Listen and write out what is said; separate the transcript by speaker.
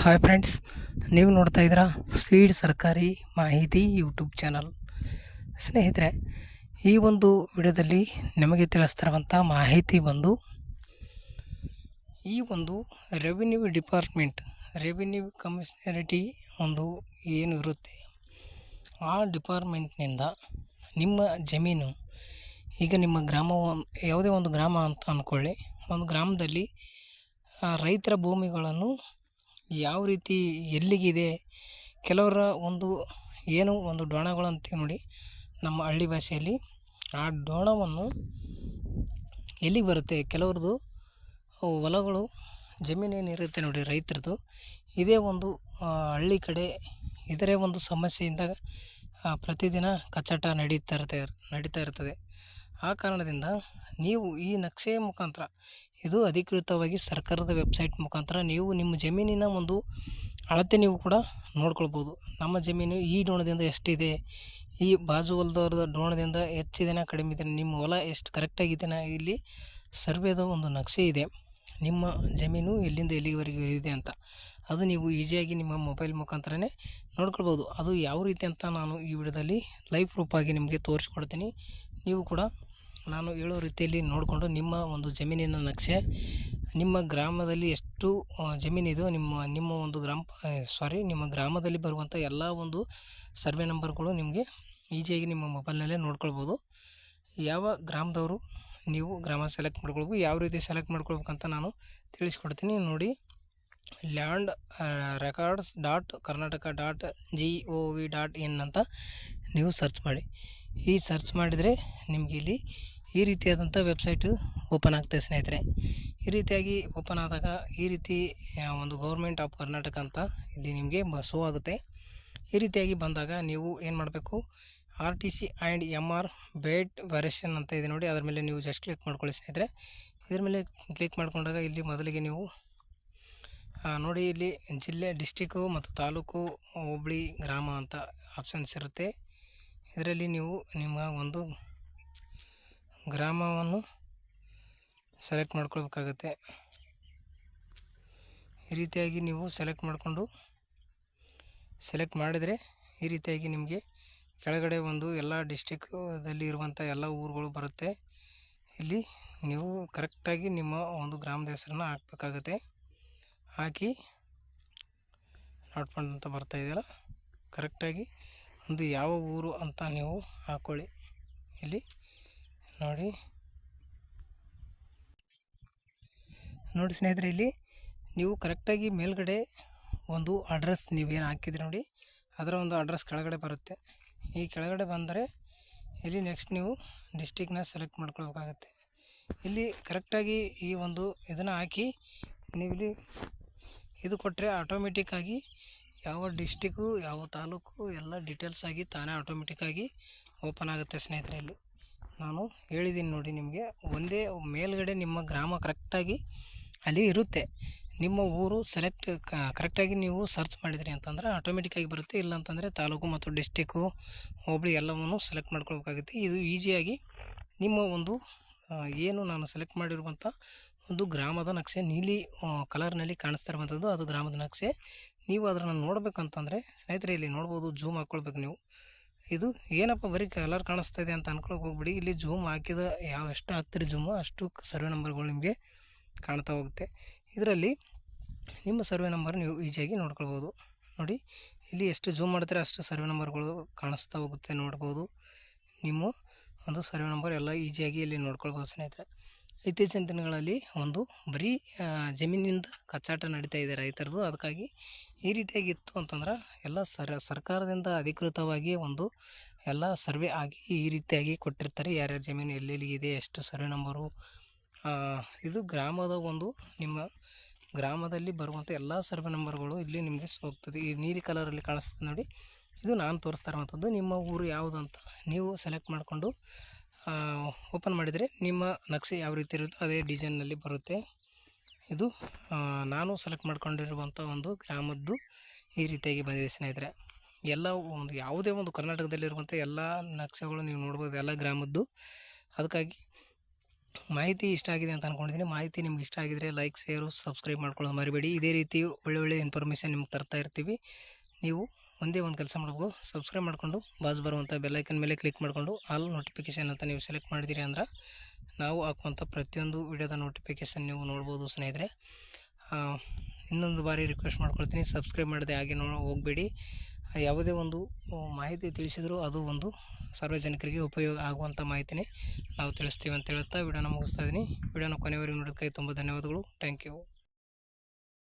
Speaker 1: Hi friends ನೀವು ನೋಡ್ತಾ ಇದ್ದೀರಾ ಸ್ಪೀಡ್ ಸರ್ಕಾರಿ ಮಾಹಿತಿ ಯೂಟ್ಯೂಬ್ ಚಾನಲ್ ಸ್ನೇಹಿತರೆ, ಈ ಒಂದು ವಿಡಿಯೋದಲ್ಲಿ ನಿಮಗೆ ತಿಳಿಸ್ತಿರುವಂಥ ಮಾಹಿತಿ ಬಂದು, ಈ ಒಂದು ರೆವಿನ್ಯೂ ಡಿಪಾರ್ಟ್ಮೆಂಟ್ ರೆವಿನ್ಯೂ ಕಮಿಷನರಿಟಿ ಒಂದು ಏನು ಇರುತ್ತೆ? ಆ ಡಿಪಾರ್ಟ್ಮೆಂಟ್ನಿಂದ ನಿಮ್ಮ ಜಮೀನು, ಈಗ ನಿಮ್ಮ ಗ್ರಾಮ ಯಾವುದೇ ಒಂದು ಗ್ರಾಮ ಅಂತ ಅಂದ್ಕೊಳ್ಳಿ ಒಂದು ಗ್ರಾಮದಲ್ಲಿ ರೈತರ ಭೂಮಿಗಳನ್ನು ಯಾವ ರೀತಿ ಎಲ್ಲಿಗಿದೆ? ಕೆಲವರ ಒಂದು ಏನು ಒಂದು ಡೋಣಗಳು ಅಂತೀವಿ ನೋಡಿ ನಮ್ಮ ಹಳ್ಳಿ ಭಾಷೆಯಲ್ಲಿ ಆ ಡೋಣವನ್ನು ಎಲ್ಲಿಗೆ ಬರುತ್ತೆ? ಕೆಲವ್ರದ್ದು ಹೊಲಗಳು ಜಮೀನು ಏನಿರುತ್ತೆ ನೋಡಿ ರೈತರದ್ದು ಇದೇ ಒಂದು ಹಳ್ಳಿ ಕಡೆ ಇದರೇ ಒಂದು ಸಮಸ್ಯೆಯಿಂದ ಪ್ರತಿದಿನ ಕಚ್ಚಾಟ ನಡೀತಾ ಇರುತ್ತೆ, ನಡೀತಾ ಇರ್ತದೆ. ಆ ಕಾರಣದಿಂದ ನೀವು ಈ ನಕ್ಷೆಯ ಮುಖಾಂತರ ಇದು ಅಧಿಕೃತವಾಗಿ ಸರ್ಕಾರದ ವೆಬ್ಸೈಟ್ ಮುಖಾಂತರ ನೀವು ನಿಮ್ಮ ಜಮೀನಿನ ಒಂದು ಅಳತೆ ನೀವು ಕೂಡ ನೋಡ್ಕೊಳ್ಬೋದು. ನಮ್ಮ ಜಮೀನು ಈ ಡೋಣದಿಂದ ಎಷ್ಟಿದೆ? ಈ ಬಾಜು ಹೊಲದವ್ರದ ಡೋಣದಿಂದ ಹೆಚ್ಚಿದೆನಾ ಕಡಿಮೆ ಇದೆ ನಿಮ್ಮ ಹೊಲ ಎಷ್ಟು ಕರೆಕ್ಟಾಗಿದೆನಾ? ಇಲ್ಲಿ ಸರ್ವೇದ ಒಂದು ನಕ್ಷೆ ಇದೆ. ನಿಮ್ಮ ಜಮೀನು ಎಲ್ಲಿಂದ ಎಲ್ಲಿವರೆಗೂ ಇದೆ ಅಂತ. ಅದು ನೀವು ಈಸಿಯಾಗಿ ನಿಮ್ಮ ಮೊಬೈಲ್ ಮುಖಾಂತರನೇ ನೋಡ್ಕೊಳ್ಬೋದು. ಅದು ಯಾವ ರೀತಿ ಅಂತ ನಾನು ಈ ವಿಡಿಯೋದಲ್ಲಿ ಲೈವ್ ಪ್ರೂಫಾಗಿ ನಿಮಗೆ ತೋರಿಸ್ಕೊಡ್ತೀನಿ. ನೀವು ಕೂಡ ನಾನು ಹೇಳೋ ರೀತಿಯಲ್ಲಿ ನೋಡಿಕೊಂಡು ನಿಮ್ಮ ಒಂದು ಜಮೀನಿನ ನಕ್ಷೆ, ನಿಮ್ಮ ಗ್ರಾಮದಲ್ಲಿ ಎಷ್ಟು ಜಮೀನಿದೋ ಜಮೀನಿದೆಯೋ ನಿಮ್ಮ ನಿಮ್ಮ ಒಂದು ಗ್ರಾಮ ಸಾರಿ ನಿಮ್ಮ ಗ್ರಾಮದಲ್ಲಿ ಬರುವಂಥ ಎಲ್ಲ ಒಂದು ಸರ್ವೆ ನಂಬರ್ಗಳು ನಿಮಗೆ ಈಜಿಯಾಗಿ ನಿಮ್ಮ ಮೊಬೈಲ್ನಲ್ಲೇ ನೋಡ್ಕೊಳ್ಬೋದು. ಯಾವ ಗ್ರಾಮದವರು ನೀವು ಗ್ರಾಮ ಸೆಲೆಕ್ಟ್ ಮಾಡ್ಕೊಳ್ಬೇಕು, ಯಾವ ರೀತಿ ಸೆಲೆಕ್ಟ್ ಮಾಡ್ಕೊಳ್ಬೇಕಂತ ನಾನು ತಿಳಿಸ್ಕೊಡ್ತೀನಿ. ನೋಡಿ, land records dot Karnataka dot G O V dot in ಅಂತ ನೀವು ಸರ್ಚ್ ಮಾಡಿ. ಈ ಸರ್ಚ್ ಮಾಡಿದರೆ ನಿಮಗೆ ಇಲ್ಲಿ ಈ ರೀತಿಯಾದಂಥ ವೆಬ್ಸೈಟು ಓಪನ್ ಆಗ್ತದೆ ಸ್ನೇಹಿತರೆ. ಈ ರೀತಿಯಾಗಿ ಓಪನ್ ಆದಾಗ ಈ ರೀತಿ ಒಂದು ಗೌರ್ಮೆಂಟ್ ಆಫ್ ಕರ್ನಾಟಕ ಅಂತ ಇಲ್ಲಿ ನಿಮಗೆ ಶೋ ಆಗುತ್ತೆ. ಈ ರೀತಿಯಾಗಿ ಬಂದಾಗ ನೀವು ಏನು ಮಾಡಬೇಕು? R T C and M R bait ವೆರೇಷನ್ ಅಂತ ಇದೆ ನೋಡಿ, ಅದ್ರ ಮೇಲೆ ನೀವು ಜಸ್ಟ್ ಕ್ಲಿಕ್ ಮಾಡ್ಕೊಳ್ಳಿ ಸ್ನೇಹಿತರೆ. ಇದ್ರ ಮೇಲೆ ಕ್ಲಿಕ್ ಮಾಡಿಕೊಂಡಾಗ ಇಲ್ಲಿ ಮೊದಲಿಗೆ ನೀವು ನೋಡಿ ಇಲ್ಲಿ ಜಿಲ್ಲೆ, ಡಿಸ್ಟಿಕ್ಕು ಮತ್ತು ತಾಲೂಕು, ಹುಬ್ಳಿ, ಗ್ರಾಮ ಅಂತ ಆಪ್ಷನ್ಸ್ ಇರುತ್ತೆ. ಇದರಲ್ಲಿ ನೀವು ನಿಮ್ಮ ಒಂದು ಗ್ರಾಮವನ್ನು ಸೆಲೆಕ್ಟ್ ಮಾಡ್ಕೊಳ್ಬೇಕಾಗತ್ತೆ. ಈ ರೀತಿಯಾಗಿ ನೀವು ಸೆಲೆಕ್ಟ್ ಮಾಡಿಕೊಂಡು ಸೆಲೆಕ್ಟ್ ಮಾಡಿದರೆ ಈ ರೀತಿಯಾಗಿ ನಿಮಗೆ ಕೆಳಗಡೆ ಒಂದು ಎಲ್ಲ ಡಿಸ್ಟಿಕ್ದಲ್ಲಿ ಇರುವಂಥ ಎಲ್ಲ ಊರುಗಳು ಬರುತ್ತೆ. ಇಲ್ಲಿ ನೀವು ಕರೆಕ್ಟಾಗಿ ನಿಮ್ಮ ಒಂದು ಗ್ರಾಮದ ಹೆಸರನ್ನು ಹಾಕ್ಬೇಕಾಗತ್ತೆ. ಹಾಕಿ ನಾಟ್ ಅಂತ ಬರ್ತಾ ಇದೆಯಲ್ಲ? ಕರೆಕ್ಟಾಗಿ ಒಂದು ಯಾವ ಊರು ಅಂತ ನೀವು ಹಾಕ್ಕೊಳ್ಳಿ ಇಲ್ಲಿ ನೋಡಿ. ನೋಡಿ ಸ್ನೇಹಿತರೆ, ಇಲ್ಲಿ ನೀವು ಕರೆಕ್ಟಾಗಿ ಮೇಲ್ಗಡೆ ಒಂದು ಅಡ್ರೆಸ್ ನೀವೇನು ಹಾಕಿದ್ರಿ ನೋಡಿ. ಅದರ ಒಂದು ಅಡ್ರೆಸ್ ಕೆಳಗಡೆ ಬರುತ್ತೆ. ಈ ಕೆಳಗಡೆ ಬಂದರೆ ಇಲ್ಲಿ ನೆಕ್ಸ್ಟ್ ನೀವು ಡಿಸ್ಟಿಕ್ನ ಸೆಲೆಕ್ಟ್ ಮಾಡ್ಕೊಳ್ಬೇಕಾಗತ್ತೆ. ಇಲ್ಲಿ ಕರೆಕ್ಟಾಗಿ ಈ ಒಂದು ಇದನ್ನು ಹಾಕಿ ನೀವು ಇಲ್ಲಿ ಇದು ಕೊಟ್ಟರೆ ಆಟೋಮೆಟಿಕ್ಕಾಗಿ ಯಾವ ಡಿಸ್ಟಿಕ್ಕು ಯಾವ ತಾಲೂಕು ಎಲ್ಲ ಡೀಟೇಲ್ಸ್ ಆಗಿ ತಾನೇ ಆಟೋಮೆಟಿಕ್ಕಾಗಿ ಓಪನ್ ಆಗುತ್ತೆ ಸ್ನೇಹಿತರೆ ಇಲ್ಲಿ. ನಾನು ಹೇಳಿದ್ದೀನಿ ನೋಡಿ ನಿಮಗೆ, ಒಂದೇ ಮೇಲ್ಗಡೆ ನಿಮ್ಮ ಗ್ರಾಮ ಕರೆಕ್ಟಾಗಿ ಅಲ್ಲಿ ಇರುತ್ತೆ. ನಿಮ್ಮ ಊರು ಸೆಲೆಕ್ಟ್ ಕರೆಕ್ಟಾಗಿ ನೀವು ಸರ್ಚ್ ಮಾಡಿದ್ರಿ ಅಂತಂದರೆ ಆಟೋಮೆಟಿಕ್ಕಾಗಿ ಬರುತ್ತೆ. ಇಲ್ಲ ಅಂತಂದರೆ ತಾಲೂಕು ಮತ್ತು ಡಿಸ್ಟಿಕ್ಕು ಹೋಬಳಿ ಎಲ್ಲವನ್ನು ಸೆಲೆಕ್ಟ್ ಮಾಡ್ಕೊಳ್ಬೇಕಾಗುತ್ತೆ. ಇದು ಈಸಿಯಾಗಿ ನಿಮ್ಮ ಒಂದು ಏನು ನಾನು ಸೆಲೆಕ್ಟ್ ಮಾಡಿರುವಂಥ ಒಂದು ಗ್ರಾಮದ ನಕ್ಷೆ, ನೀಲಿ ಕಲರ್ನಲ್ಲಿ ಕಾಣಿಸ್ತಾ ಇರುವಂಥದ್ದು ಅದು ಗ್ರಾಮದ ನಕ್ಷೆ. ನೀವು ಅದನ್ನು ನೋಡಬೇಕಂತಂದರೆ ಸ್ನೇಹಿತರೆ ಇಲ್ಲಿ ನೋಡ್ಬೋದು ಜೂಮ್ ಹಾಕ್ಕೊಳ್ಬೇಕು ನೀವು. ಇದು ಏನಪ್ಪ ಬರೀ ಕಲರ್ ಕಾಣಿಸ್ತಾ ಇದೆ ಅಂತ ಅನ್ಕೊಳಕ್ಕೆ ಹೋಗ್ಬಿಡಿ. ಇಲ್ಲಿ ಜೂಮ್ ಹಾಕಿದ ಯಾವ ಎಷ್ಟು ಹಾಕ್ತೀರಿ ಜೂಮು ಅಷ್ಟು ಸರ್ವೆ ನಂಬರ್ಗಳು ನಿಮಗೆ ಕಾಣ್ತಾ ಹೋಗುತ್ತೆ. ಇದರಲ್ಲಿ ನಿಮ್ಮ ಸರ್ವೆ ನಂಬರ್ ನೀವು ಈಸಿಯಾಗಿ ನೋಡ್ಕೊಳ್ಬೋದು. ನೋಡಿ, ಇಲ್ಲಿ ಎಷ್ಟು ಜೂಮ್ ಮಾಡ್ತಾರೆ ಅಷ್ಟು ಸರ್ವೆ ನಂಬರ್ಗಳು ಕಾಣಿಸ್ತಾ ಹೋಗುತ್ತೆ ನೋಡ್ಬೋದು. ನಿಮ್ಮ ಒಂದು ಸರ್ವೆ ನಂಬರ್ ಎಲ್ಲ ಈಸಿಯಾಗಿ ಇಲ್ಲಿ ನೋಡ್ಕೊಳ್ಬೋದು ಸ್ನೇಹಿತರೆ. ಇತ್ತೀಚಿನ ದಿನಗಳಲ್ಲಿ ಒಂದು ಬರೀ ಜಮೀನಿಂದ ಕಚ್ಚಾಟ ನಡೀತಾ ಇದೆ ರೈತರದು. ಅದಕ್ಕಾಗಿ ಈ ರೀತಿಯಾಗಿ ಇತ್ತು ಅಂತಂದ್ರೆ ಎಲ್ಲ ಸರ್, ಸರ್ಕಾರದಿಂದ ಅಧಿಕೃತವಾಗಿ ಒಂದು ಎಲ್ಲ ಸರ್ವೆ ಆಗಿ ಈ ರೀತಿಯಾಗಿ ಕೊಟ್ಟಿರ್ತಾರೆ. ಯಾರ್ಯಾರ ಜಮೀನು ಎಲ್ಲೆಲ್ಲಿ ಇದೆ, ಎಷ್ಟು ಸರ್ವೆ ನಂಬರು ಇದು ಗ್ರಾಮದ ಒಂದು ನಿಮ್ಮ ಗ್ರಾಮದಲ್ಲಿ ಬರುವಂಥ ಎಲ್ಲ ಸರ್ವೆ ನಂಬರ್ಗಳು ಇಲ್ಲಿ ನಿಮಗೆ ಹೋಗ್ತದೆ ಈ ನೀಲಿ ಕಲರಲ್ಲಿ ಕಾಣಿಸ್ತದೆ ನೋಡಿ. ಇದು ನಾನು ತೋರಿಸ್ತಾ ಇರುವಂಥದ್ದು. ನಿಮ್ಮ ಊರು ಯಾವುದಂತ ನೀವು ಸೆಲೆಕ್ಟ್ ಮಾಡಿಕೊಂಡು ಓಪನ್ ಮಾಡಿದರೆ ನಿಮ್ಮ ನಕ್ಷೆ ಯಾವ ರೀತಿ ಇರುತ್ತೋ ಅದೇ ಡಿಸೈನ್ನಲ್ಲಿ ಬರುತ್ತೆ. ಇದು ನಾನು ಸೆಲೆಕ್ಟ್ ಮಾಡ್ಕೊಂಡಿರುವಂಥ ಒಂದು ಗ್ರಾಮದ್ದು ಈ ರೀತಿಯಾಗಿ ಬಂದಿದೆ ಸ್ನೇಹಿತರೆ. ಎಲ್ಲ ಒಂದು ಯಾವುದೇ ಒಂದು ಕರ್ನಾಟಕದಲ್ಲಿರುವಂಥ ಎಲ್ಲ ನಕ್ಷೆಗಳು ನೀವು ನೋಡ್ಬೋದು, ಎಲ್ಲ ಗ್ರಾಮದ್ದು. ಅದಕ್ಕಾಗಿ ಮಾಹಿತಿ ಇಷ್ಟ ಆಗಿದೆ ಅಂತ ಅಂದ್ಕೊಂಡಿದ್ದೀನಿ ಮಾಹಿತಿ ನಿಮ್ಗೆ ಇಷ್ಟ ಆಗಿದರೆ ಲೈಕ್ ಶೇರು ಸಬ್ಸ್ಕ್ರೈಬ್ ಮಾಡ್ಕೊಳ್ಳೋದು ಮರಿಬೇಡಿ. ಇದೇ ರೀತಿ ಒಳ್ಳೆ ಒಳ್ಳೆ ಇನ್ಫಾರ್ಮೇಷನ್ ನಿಮ್ಗೆ ತರ್ತಾ ಇರ್ತೀವಿ. ನೀವು ಒಂದೇ ಒಂದು ಕೆಲಸ ಮಾಡಬೇಕು. ಸಬ್ಸ್ಕ್ರೈಬ್ ಮಾಡಿಕೊಂಡು, ಬಾಜು ಬರುವಂಥ ಬೆಲ್ಲೈಕನ್ ಮೇಲೆ ಕ್ಲಿಕ್ ಮಾಡಿಕೊಂಡು ಆಲ್ ನೋಟಿಫಿಕೇಷನ್ ಅಂತ ನೀವು ಸೆಲೆಕ್ಟ್ ಮಾಡಿದ್ದೀರಿ ಅಂದ್ರೆ ನಾವು ಹಾಕುವಂಥ ಪ್ರತಿಯೊಂದು ವಿಡಿಯೋದ ನೋಟಿಫಿಕೇಶನ್ ನೀವು ನೋಡ್ಬೋದು ಸ್ನೇಹಿತರೆ. ಇನ್ನೊಂದು ಬಾರಿ ರಿಕ್ವೆಸ್ಟ್ ಮಾಡ್ಕೊಳ್ತೀನಿ. ಸಬ್ಸ್ಕ್ರೈಬ್ ಮಾಡದೆ ಹಾಗೆ ನೋ, ಹೋಗಬೇಡಿ. ಯಾವುದೇ ಒಂದು ಮಾಹಿತಿ ತಿಳಿಸಿದರೂ ಅದು ಒಂದು ಸಾರ್ವಜನಿಕರಿಗೆ ಉಪಯೋಗ ಆಗುವಂಥ ಮಾಹಿತಿನೇ ನಾವು ತಿಳಿಸ್ತೀವಿ ಅಂತ ಹೇಳುತ್ತಾ ವಿಡಿಯೋನ ಮುಗಿಸ್ತಾ ಇದ್ದೀನಿ. ವಿಡಿಯೋನ ಕೊನೆವರೆಗೂ ನೋಡೋದಕ್ಕಾಗಿ ತುಂಬ ಧನ್ಯವಾದಗಳು. Thank you